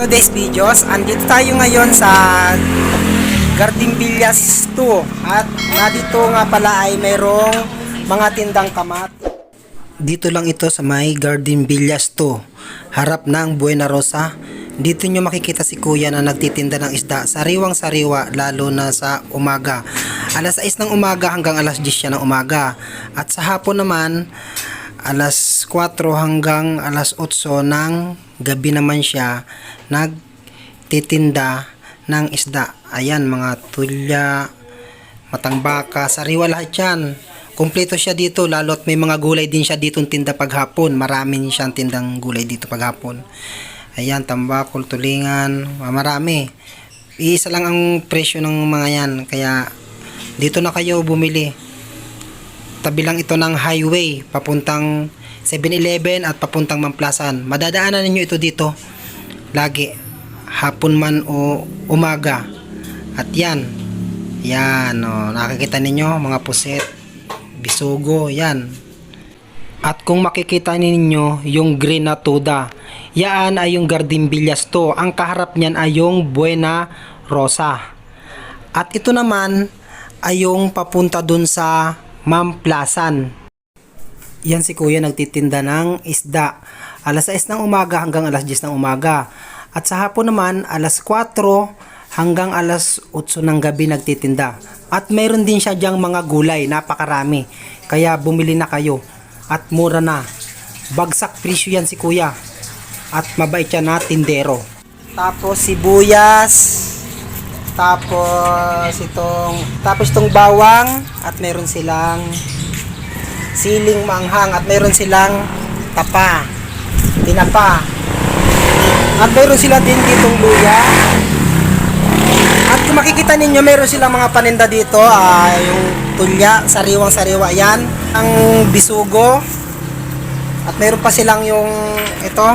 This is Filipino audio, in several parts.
Today's videos, andito tayo ngayon sa Garden Villas 2 at nadito nga pala ay mayroong mga tindang kamat. Dito lang ito sa may Garden Villas 2, harap ng Buena Rosa. Dito nyo makikita si kuya na nagtitinda ng isda, sariwang sariwa lalo na sa umaga. Alas 6 ng umaga hanggang alas 10 siya ng umaga. At sa hapon naman, alas 4 hanggang alas 8 ng gabi naman siya nagtitinda ng isda. Ayan, mga tulya, matangbaka, sariwa lahat yan. Kumpleto siya dito, lalo't may mga gulay din siya dito tinda paghapon. Marami siyang tindang gulay dito paghapon. Ayan, tambakol, tulingan, marami. Iisa lang ang presyo ng mga yan, kaya dito na kayo bumili tabi lang ito ng highway papuntang 7-Eleven at papuntang Mamplasan. Madadaanan ninyo ito dito lagi hapon man o umaga. At yan. Yan, oh, nakikita ninyo mga puset, bisugo, yan. At kung makikita ninyo yung green na tuda, yan ay yung Garden Villas to. Ang kaharap niyan ay yung Buena Rosa. At ito naman ay yung papunta dun sa Mamplasan. Yan si kuya nagtitinda ng isda. Alas 6 ng umaga hanggang alas 10 ng umaga. At sa hapon naman, alas 4 hanggang alas 8 ng gabi nagtitinda. At mayroon din siya diyang mga gulay, napakarami. Kaya bumili na kayo. At mura na. Bagsak presyo yan si kuya. At mabait siya na tindero. Tapos sibuyas, tapos itong tapos itong bawang at meron silang siling manghang at meron silang tapa, tinapa. At meron sila din ditong luya. At kung makikita ninyo, meron silang mga paninda dito, ah, yung tulya, sariwang sariwa yan, ang bisugo. At meron pa silang yung ito,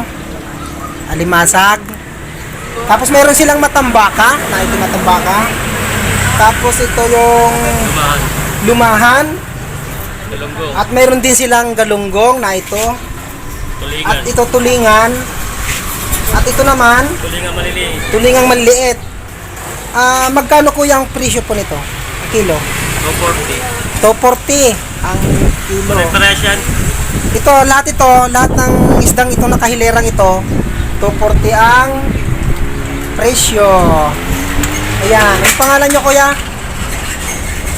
alimasag. Tapos meron silang matambaka, na ito matambaka. Tapos ito yung lumahan. Galunggong, At meron din silang galunggong na ito. tulingan, At ito tulingan. At ito naman, tulingan maliliit, tulingang maliit. Ah, magkano kuya ang presyo po nito? Kilo? 240. 240 ang kilo. Pare-parehas yan. Ito, lahat ito, lahat ng isdang ito nakahilerang ito, 240 ang presyo. Ayan, ang pangalan nyo kuya?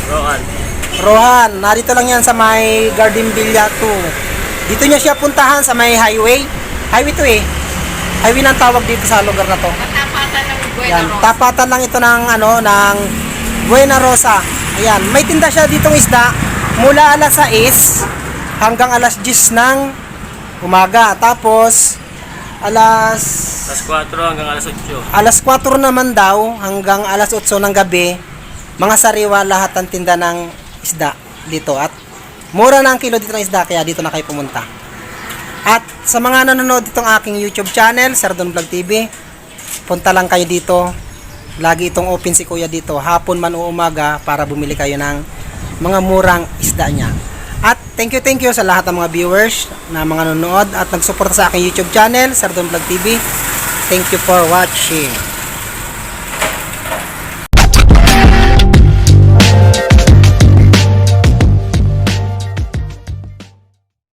Roan. Rohan, narito lang yan sa may Garden Villa 2. Dito niya siya puntahan sa may highway. Highway to eh. Highway ng tawag dito sa lugar na to. Tapatan ng Buena Yan, Rosa. tapatan lang ito ng ano ng Buena Rosa. Ayan, may tinda siya ditong isda mula alas 6 hanggang alas 10 ng umaga. Tapos alas Alas 4 hanggang alas 8. alas 4 naman daw hanggang alas 8 ng gabi. Mga sariwa lahat ng tinda ng isda dito at mura na ang kilo dito ng isda kaya dito na kayo pumunta. At sa mga nanonood ditong aking YouTube channel, Sardon Vlog TV, punta lang kayo dito. Lagi itong open si Kuya dito, hapon man o umaga para bumili kayo ng mga murang isda niya. Thank you, thank you sa lahat ng mga viewers na mga nanonood at nagsuporta sa aking YouTube channel, Sardon Vlog TV. Thank you for watching.